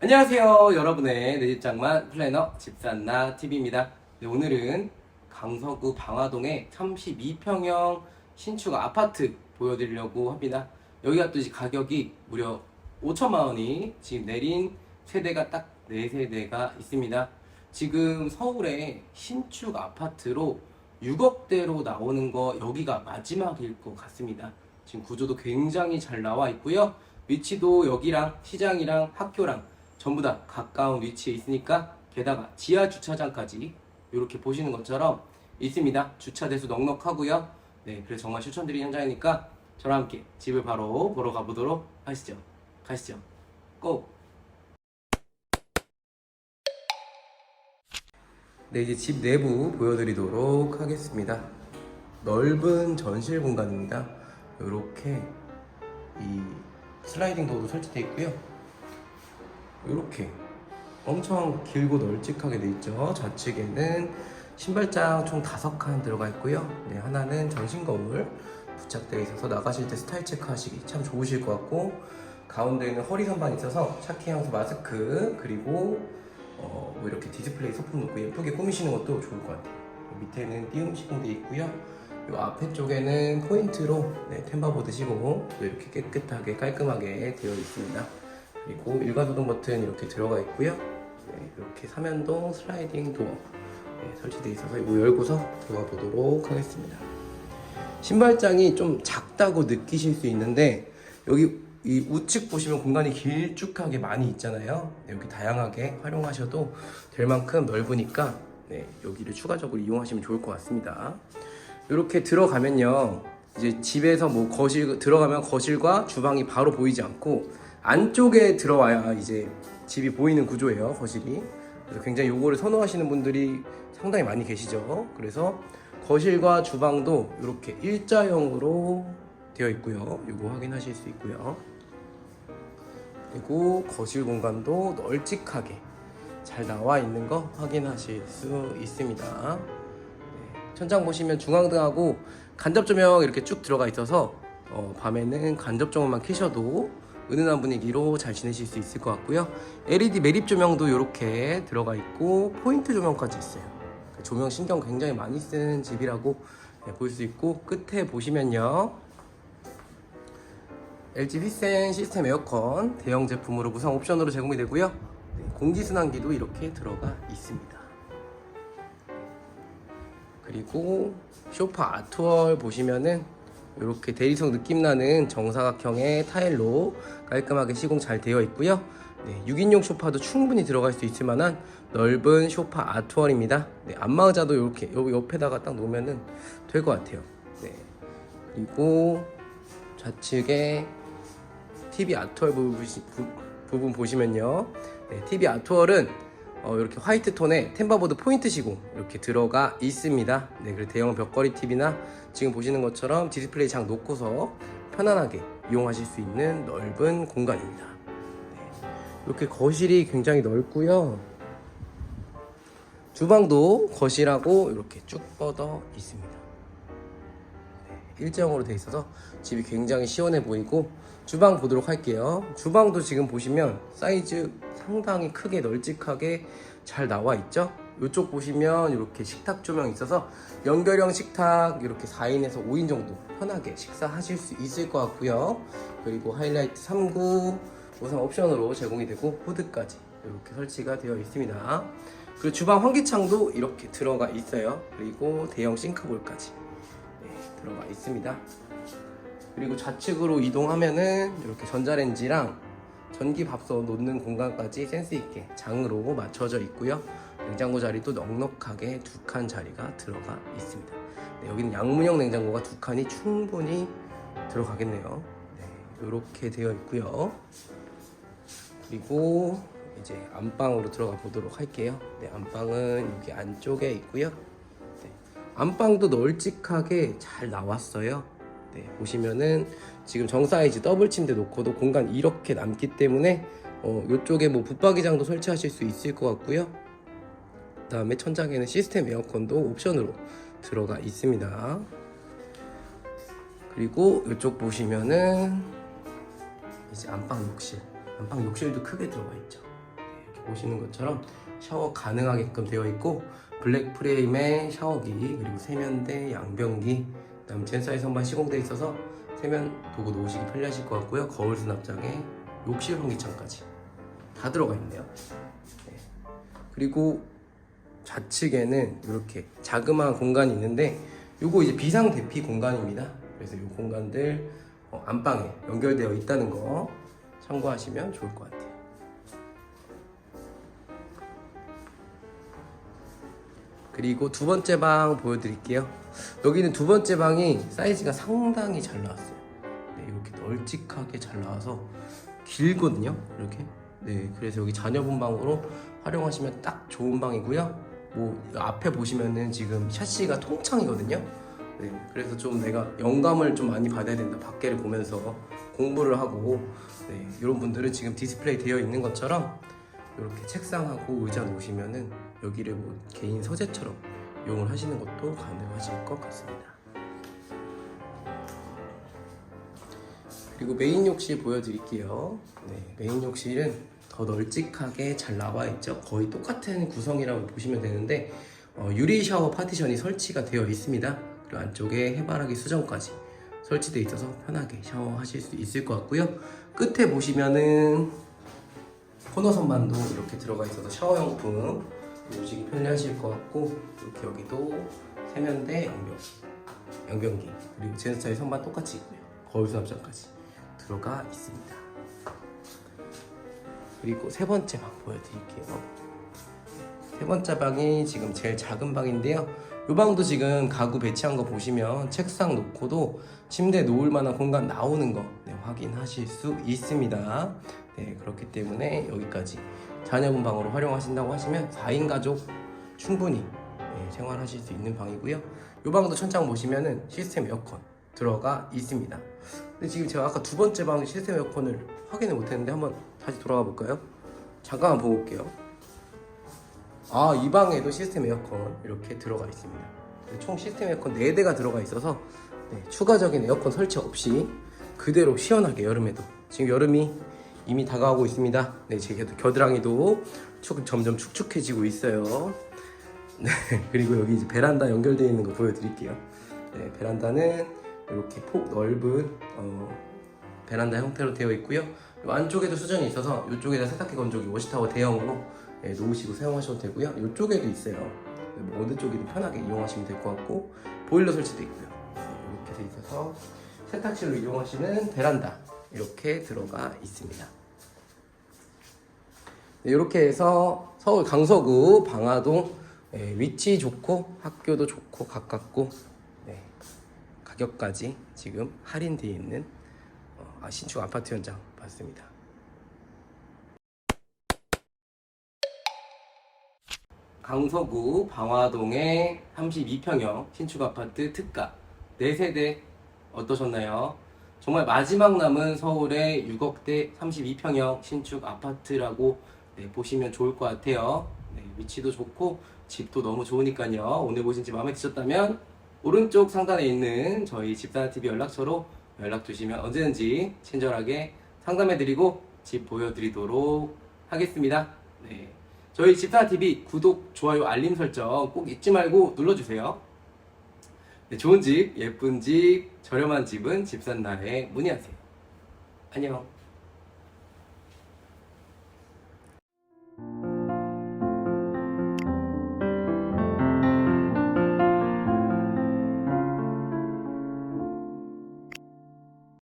안녕하세요 여러분의 내 집장만 플래너 집산나 TV입니다. 네, 오늘은 강서구 방화동의 32평형 신축 아파트 보여드리려고 합니다. 여기가 또 이제 가격이 무려 5천만 원이 지금 내린 세대가 딱 4세대가 있습니다. 지금 서울에 신축 아파트로 6억대로 나오는 거 여기가 마지막일 것 같습니다. 지금 구조도 굉장히 잘 나와 있고요. 위치도 여기랑 시장이랑 학교랑 전부 다 가까운 위치에 있으니까 게다가 지하 주차장까지 이렇게 보시는 것처럼 있습니다. 주차 대수 넉넉하고요. 네, 그래서 정말 추천드리는 현장이니까 저랑 함께 집을 바로 보러 가보도록 하시죠. 가시죠. 고! 네, 이제 집 내부 보여드리도록 하겠습니다. 넓은 전실 공간입니다. 이렇게 이 슬라이딩 도어도 설치되어 있고요. 이렇게 엄청 길고 널찍하게 돼 있죠. 좌측에는 신발장 총 다섯 칸 들어가 있고요. 네, 하나는 전신 거울 부착되어 있어서 나가실 때 스타일 체크하시기 참 좋으실 것 같고 가운데에는 허리 선반 있어서 차키 향수 마스크 그리고 어, 뭐 이렇게 디스플레이 소품 놓고 예쁘게 꾸미시는 것도 좋을 것 같아요. 밑에는 띄움 시공되어 있고요. 이 앞에 쪽에는 포인트로 네, 템바보드 시공 또 이렇게 깨끗하게 깔끔하게 되어 있습니다. 그리고 일가소등 버튼 이렇게 들어가 있고요. 네, 이렇게 사면동 슬라이딩 도어 네, 설치되어 있어서 이거 열고서 들어가 보도록 하겠습니다. 신발장이 좀 작다고 느끼실 수 있는데 여기 이 우측 보시면 공간이 길쭉하게 많이 있잖아요. 네, 여기 다양하게 활용하셔도 될 만큼 넓으니까 네, 여기를 추가적으로 이용하시면 좋을 것 같습니다. 이렇게 들어가면요. 이제 집에서 뭐 거실 들어가면 거실과 주방이 바로 보이지 않고 안쪽에 들어와야 이제 집이 보이는 구조예요. 거실이. 그래서 굉장히 요거를 선호하시는 분들이 상당히 많이 계시죠. 그래서 거실과 주방도 이렇게 일자형으로 되어 있고요. 요거 확인하실 수 있고요. 그리고 거실 공간도 널찍하게 잘 나와 있는 거 확인하실 수 있습니다. 네, 천장 보시면 중앙등하고 간접 조명 이렇게 쭉 들어가 있어서 어, 밤에는 간접 조명만 켜셔도 은은한 분위기로 잘 지내실 수 있을 것 같고요. LED 매립 조명도 이렇게 들어가 있고 포인트 조명까지 있어요. 그 조명 신경 굉장히 많이 쓰는 집이라고 네, 볼수 있고 끝에 보시면요. LG 휘센 시스템 에어컨 대형 제품으로 무상 옵션으로 제공이 되고요. 네, 공기순환기도 이렇게 들어가 있습니다. 그리고 쇼파 아트월 보시면은 이렇게 대리석 느낌 나는 정사각형의 타일로 깔끔하게 시공 잘 되어 있고요. 네, 6인용 소파도 충분히 들어갈 수 있을 만한 넓은 소파 아트월입니다. 네, 안마의자도 이렇게 여기 옆에다가 딱 놓으면은 될것 같아요. 네. 그리고 좌측에 TV 아트월 부분, 부- 부분 보시면요. 네, TV 아트월은 어, 이렇게 화이트 톤에 템바보드 포인트 시공 이렇게 들어가 있습니다. 네, 그리고 대형 벽걸이 TV나 지금 보시는 것처럼 디스플레이 장 놓고서 편안하게 이용하실 수 있는 넓은 공간입니다. 네, 이렇게 거실이 굉장히 넓고요. 주방도 거실하고 이렇게 쭉 뻗어 있습니다. 네, 일자형으로 돼 있어서 집이 굉장히 시원해 보이고 주방 보도록 할게요. 주방도 지금 보시면 사이즈 상당히 크게 널찍하게 잘 나와 있죠? 이쪽 보시면 이렇게 식탁 조명 있어서 연결형 식탁 이렇게 4인에서 5인 정도 편하게 식사하실 수 있을 것 같고요. 그리고 하이라이트 3구 우선 옵션으로 제공이 되고 후드까지 이렇게 설치가 되어 있습니다. 그리고 주방 환기창도 이렇게 들어가 있어요. 그리고 대형 싱크볼까지 네, 들어가 있습니다. 그리고 좌측으로 이동하면은 이렇게 전자레인지랑 전기 밥솥 놓는 공간까지 센스 있게 장으로 맞춰져 있고요. 냉장고 자리도 넉넉하게 두 칸 자리가 들어가 있습니다. 네, 여기는 양문형 냉장고가 두 칸이 충분히 들어가겠네요. 네, 이렇게 되어 있고요. 그리고 이제 안방으로 들어가 보도록 할게요. 네, 안방은 여기 안쪽에 있고요. 네, 안방도 널찍하게 잘 나왔어요. 네, 보시면은 지금 정 사이즈 더블 침대 놓고도 공간 이렇게 남기 때문에 어, 이쪽에 뭐 붙박이장도 설치하실 수 있을 것 같고요. 그 다음에 천장에는 시스템 에어컨도 옵션으로 들어가 있습니다. 그리고 이쪽 보시면은 이제 안방 욕실, 안방 욕실도 크게 들어가 있죠. 보시는 것처럼 샤워 가능하게끔 되어 있고 블랙 프레임에 샤워기 그리고 세면대, 양변기 그다음 젠사이 선반 시공돼 있어서 세면 도구 놓으시기 편리하실 것 같고요. 거울 수납장에 욕실 환기창까지 다 들어가 있네요. 네. 그리고 좌측에는 이렇게 자그마한 공간이 있는데 요거 이제 비상 대피 공간입니다. 그래서 이 공간들 어, 안방에 연결되어 있다는 거 참고하시면 좋을 것 같아요. 그리고 두 번째 방 보여드릴게요. 여기는 두 번째 방이 사이즈가 상당히 잘 나왔어요. 네, 이렇게 널찍하게 잘 나와서 길거든요. 이렇게. 네, 그래서 여기 자녀분 방으로 활용하시면 딱 좋은 방이고요. 뭐 앞에 보시면은 지금 샤시가 통창이거든요. 네, 그래서 좀 내가 영감을 좀 많이 받아야 된다. 밖에를 보면서 공부를 하고 네, 이런 분들은 지금 디스플레이 되어 있는 것처럼 이렇게 책상하고 의자 놓으시면은 여기를 뭐 개인 서재처럼 이용을 하시는 것도 가능하실 것 같습니다. 그리고 메인 욕실 보여드릴게요. 네, 메인 욕실은 더 널찍하게 잘 나와 있죠. 거의 똑같은 구성이라고 보시면 되는데 어, 유리 샤워 파티션이 설치가 되어 있습니다. 그리고 안쪽에 해바라기 수정까지 설치되어 있어서 편하게 샤워하실 수 있을 것 같고요. 끝에 보시면은 코너 선반도 이렇게 들어가 있어서 샤워용품 놓으시기 편리하실 것 같고 이렇게 여기도 세면대 양변 양변기 그리고 제스차의 선반 똑같이 있고요. 거울 수납장까지 들어가 있습니다. 그리고 세 번째 방 보여드릴게요. 세 번째 방이 지금 제일 작은 방인데요. 이 방도 지금 가구 배치한 거 보시면 책상 놓고도 침대 놓을 만한 공간 나오는 거 네, 확인하실 수 있습니다. 네, 그렇기 때문에 여기까지 자녀분 방으로 활용하신다고 하시면 4인 가족 충분히 네, 생활하실 수 있는 방이고요. 이 방도 천장 보시면은 시스템 에어컨 들어가 있습니다. 근데 지금 제가 아까 두 번째 방 시스템 에어컨을 확인을 못했는데 한번 다시 돌아가 볼까요? 잠깐만 보고 올게요. 아, 이 방에도 시스템 에어컨 이렇게 들어가 있습니다. 총 시스템 에어컨 4대가 들어가 있어서 네, 추가적인 에어컨 설치 없이 그대로 시원하게 여름에도 지금 여름이 이미 다가오고 있습니다. 네, 제 겨드- 겨드랑이도 축, 점점 축축해지고 있어요. 네, 그리고 여기 이제 베란다 연결되어 있는 거 보여드릴게요. 네, 베란다는 이렇게 폭 넓은 어, 베란다 형태로 되어 있고요. 요 안쪽에도 수전이 있어서 이쪽에다 세탁기 건조기 워시타워 대형으로 네, 놓으시고 사용하셔도 되고요. 이쪽에도 있어요. 네, 뭐 어느 쪽이든 편하게 이용하시면 될 것 같고 보일러 설치도 있고요. 네, 이렇게 돼 있어서 세탁실로 이용하시는 베란다 이렇게 들어가 있습니다. 네, 이렇게 해서 서울 강서구 방화동 네, 위치 좋고 학교도 좋고 가깝고 네, 가격까지 지금 할인되어 있는 신축 아파트 현장 봤습니다. 강서구 방화동의 32평형 신축 아파트 특가 4세대 어떠셨나요? 정말 마지막 남은 서울의 6억대 32평형 신축 아파트라고 네, 보시면 좋을 것 같아요. 네, 위치도 좋고 집도 너무 좋으니까요. 오늘 보신 집 마음에 드셨다면 오른쪽 상단에 있는 저희 집사TV 연락처로 연락 주시면 언제든지 친절하게 상담해드리고 집 보여드리도록 하겠습니다. 네. 저희 집사TV 구독, 좋아요, 알림 설정 꼭 잊지 말고 눌러주세요. 네, 좋은 집, 예쁜 집, 저렴한 집은 집산나에 문의하세요. 안녕.